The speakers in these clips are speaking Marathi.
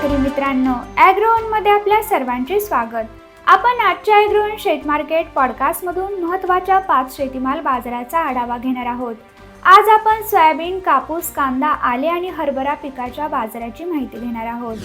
शेतकरी मित्रांनो ॲग्रोवनमध्ये आपल्या सर्वांचे स्वागत. आपण आजच्या ॲग्रोन शेत मार्केट पॉडकास्टमधून महत्त्वाच्या पाच शेतीमाल बाजाराचा आढावा घेणार आहोत. आज आपण सोयाबीन कापूस कांदा आले आणि हरभरा पिकाच्या बाजाराची माहिती घेणार आहोत.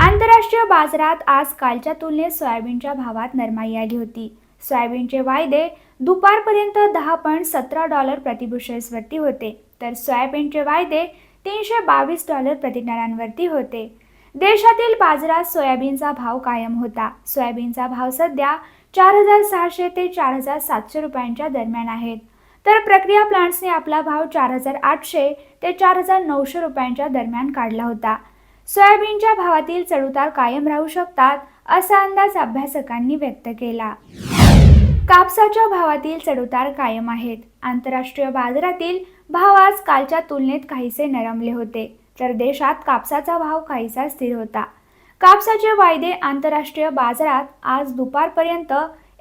आंतरराष्ट्रीय बाजारात आज कालच्या तुलनेत सोयाबीनच्या भावात नरमाई आली होती. सोयाबीनचे वायदे दुपारपर्यंत दहा पॉईंट सतरा डॉलर प्रतिबुशेसवरती होते. तर सोयाबीनचे वायदे तीनशे बावीस डॉलर प्रतिनारांवरती होते. देशातील बाजारात सोयाबीनचा भाव कायम होता. सोयाबीनचा भाव सध्या चार हजार सहाशे ते चार हजार सातशे रुपयांच्या दरम्यान आहेत. तर प्रक्रिया प्लांट्सने आपला भाव चार हजार आठशे ते चार हजार नऊशे रुपयांच्या दरम्यान काढला होता. सोयाबीनच्या भावातील चढउतार कायम राहू शकतात असा अंदाज अभ्यासकांनी व्यक्त केला. कापसाच्या भावातील चढउतार कायम आहेत. आंतरराष्ट्रीय बाजारातील भाव आज कालच्या तुलनेत काहीसे नरमले होते. तर देशात कापसाचा भाव काहीसा स्थिर होता. कापसाचे वायदे आंतरराष्ट्रीय बाजारात आज दुपारपर्यंत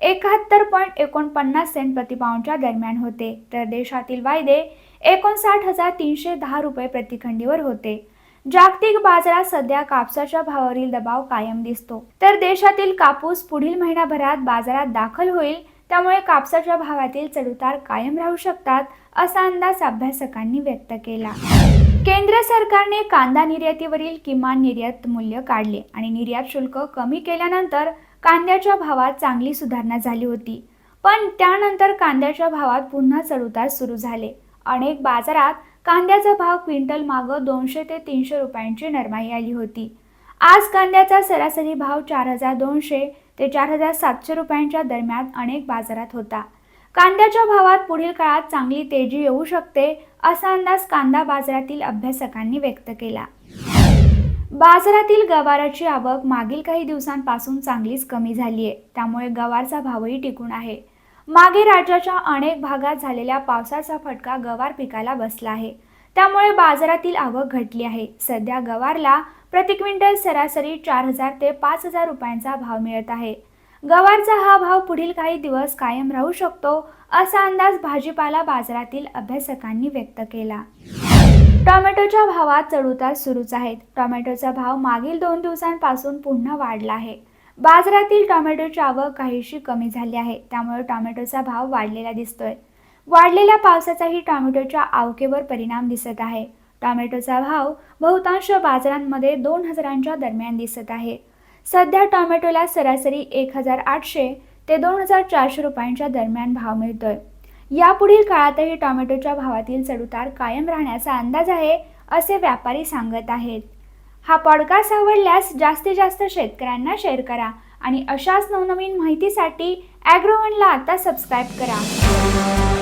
एकाहत्तर पॉईंट एकोणपन्नास सेंट प्रतिपाऊंडच्या दरम्यान होते. तर देशातील वायदे एकोणसाठ हजार तीनशे दहा रुपये प्रतिखंडीवर होते. जागतिक बाजारात सध्या कापसाच्या भावावरील दबाव कायम दिसतो. तर देशातील कापूस पुढील महिनाभरात बाजारात दाखल होईल त्यामुळे कापसाच्या भावातील चढउतार कायम राहू शकतात असा अंदाज अभ्यासकांनी व्यक्त केला. केंद्र सरकारने कांदा निर्यातीवरील किमान निर्यात मूल्य काढले आणि निर्यात शुल्क कमी केल्यानंतर कांद्याच्या भावात चांगली सुधारणा झाली होती. पण त्यानंतर कांद्याच्या भावात पुन्हा चढउतार सुरू झाले. अनेक बाजारात कांद्याचा भाव क्विंटल मागं दोनशे ते तीनशे रुपयांची नरमाई आली होती. आज कांद्याचा सरासरी भाव चार हजार दोनशे ते चार हजार सातशे रुपयांच्या दरम्यान अनेक बाजारात होता. कांद्याच्या भावात पुढील काळात चांगली तेजी येऊ शकते असा अंदाज कांदा बाजारातील अभ्यासकांनी व्यक्त केला. बाजारातील गवाराची आवक मागील काही दिवसांपासून चांगलीच कमी झाली आहे त्यामुळे गवारचा भावही टिकून आहे. मागे राज्याच्या अनेक भागात झालेल्या पावसाचा फटका गवार पिकाला बसला आहे. त्यामुळे बाजारातील आवक घटली आहे. सध्या गवारला प्रति क्विंटल सरासरी चार हजार ते पाच हजार रुपयांचा भाव मिळत आहे. गवारचा हा भाव पुढील काही दिवस कायम राहू शकतो असा अंदाज भाजीपाला बाजारातील अभ्यासकांनी व्यक्त केला. टोमॅटोच्या भावात चढउतार सुरूच आहेत. टोमॅटोचा भाव मागील दोन दिवसांपासून पुन्हा वाढला आहे. बाजारातील टोमॅटोची आवक काहीशी कमी झाली आहे. त्यामुळे टोमॅटोचा भाव वाढलेला दिसतोय. वाढलेल्या पावसाचाही टॉमॅटोच्या आवकेवर परिणाम दिसत आहे. टोमॅटोचा भाव बहुतांश बाजारांमध्ये दोन हजारांच्या दरम्यान दिसत आहे. सध्या टोमॅटोला सरासरी एक हजार आठशे ते दोन हजार चारशे रुपयांच्या दरम्यान भाव मिळतोय. यापुढील काळातही टोमॅटोच्या भावातील चढउतार कायम राहण्याचा अंदाज आहे असे व्यापारी सांगत आहेत. हा पॉडकास्ट आवडल्यास जास्तीत जास्त शेतकऱ्यांना शेअर करा आणि अशाच नवनवीन माहितीसाठी ॲग्रोवनला आता सबस्क्राईब करा.